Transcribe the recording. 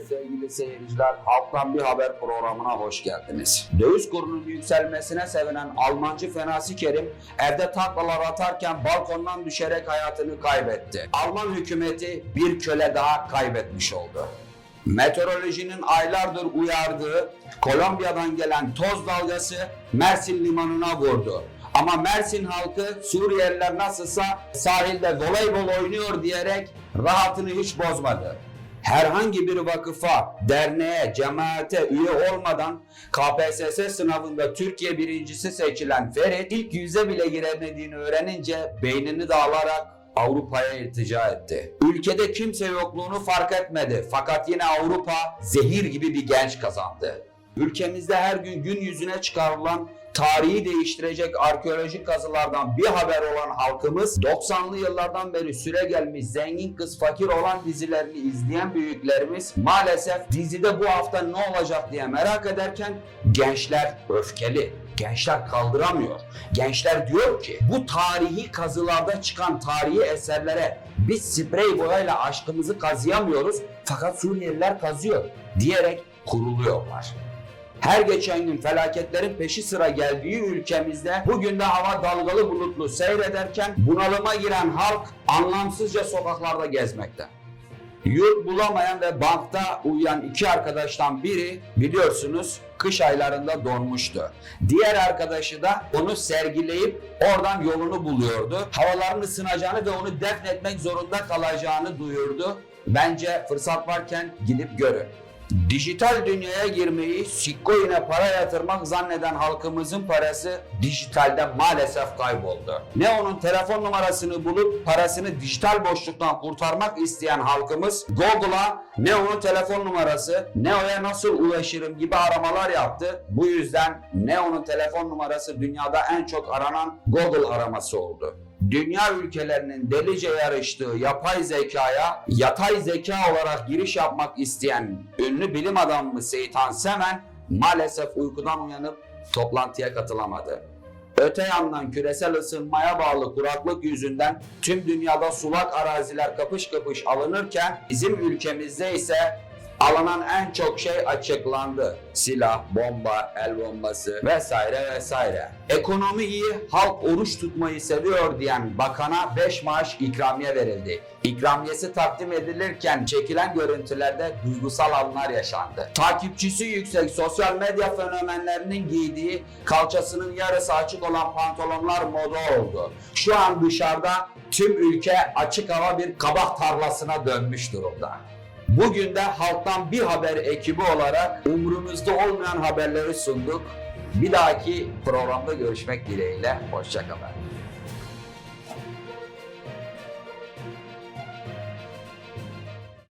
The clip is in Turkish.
Sevgili seyirciler, Halktan Bir Haber programına hoş geldiniz. Döviz kurunun yükselmesine sevinen Almancı Fenasi Kerim evde taklalar atarken balkondan düşerek hayatını kaybetti. Alman hükümeti bir köle daha kaybetmiş oldu. Meteorolojinin aylardır uyardığı Kolombiya'dan gelen toz dalgası Mersin limanına vurdu. Ama Mersin halkı Suriyeliler nasılsa sahilde voleybol oynuyor diyerek rahatını hiç bozmadı. Herhangi bir vakıfa, derneğe, cemaate üye olmadan KPSS sınavında Türkiye birincisi seçilen Ferit ilk yüze bile giremediğini öğrenince beynini dağılarak Avrupa'ya iltica etti. Ülkede kimse yokluğunu fark etmedi fakat yine Avrupa zehir gibi bir genç kazandı. Ülkemizde her gün gün yüzüne çıkarılan tarihi değiştirecek arkeolojik kazılardan bir haber olan halkımız 90'lı yıllardan beri süre gelmiş zengin kız fakir olan dizilerini izleyen büyüklerimiz maalesef dizide bu hafta ne olacak diye merak ederken gençler öfkeli. Gençler kaldıramıyor. Gençler diyor ki bu tarihi kazılarda çıkan tarihi eserlere biz sprey boyayla aşkımızı kazıyamıyoruz fakat Suriyeliler kazıyor diyerek kuruluyorlar. Her geçen gün felaketlerin peşi sıra geldiği ülkemizde bugün de hava dalgalı bulutlu seyrederken bunalıma giren halk anlamsızca sokaklarda gezmekte. Yurt bulamayan ve bankta uyuyan iki arkadaştan biri biliyorsunuz kış aylarında donmuştu. Diğer arkadaşı da onu sergileyip oradan yolunu buluyordu. Havaların ısınacağını ve onu defnetmek zorunda kalacağını duyurdu. Bence fırsat varken gidip görün. Dijital dünyaya girmeyi, Bitcoin'e para yatırmak zanneden halkımızın parası dijitalde maalesef kayboldu. Ne onun telefon numarasını bulup parasını dijital boşluktan kurtarmak isteyen halkımız Google'a ne onun telefon numarası, ne oya nasıl ulaşırım gibi aramalar yaptı. Bu yüzden ne onun telefon numarası dünyada en çok aranan Google araması oldu dünya ülkelerinin delice yarıştığı yapay zekaya yatay zeka olarak giriş yapmak isteyen ünlü bilim adamı Seytan Semen maalesef uykudan uyanıp toplantıya katılamadı. Öte yandan küresel ısınmaya bağlı kuraklık yüzünden tüm dünyada sulak araziler kapış kapış alınırken bizim ülkemizde ise alınan en çok şey açıklandı. Silah, bomba, el bombası vesaire vesaire. Ekonomi iyi, halk oruç tutmayı seviyor diyen bakana 5 maaş ikramiye verildi. İkramiyesi takdim edilirken çekilen görüntülerde duygusal anlar yaşandı. Takipçisi yüksek sosyal medya fenomenlerinin giydiği kalçasının yarısı açık olan pantolonlar moda oldu. Şu an dışarıda tüm ülke açık hava bir kabak tarlasına dönmüş durumda. Bugün de halktan bir haber ekibi olarak umurumuzda olmayan haberleri sunduk. Bir dahaki programda görüşmek dileğiyle. Hoşçakalın.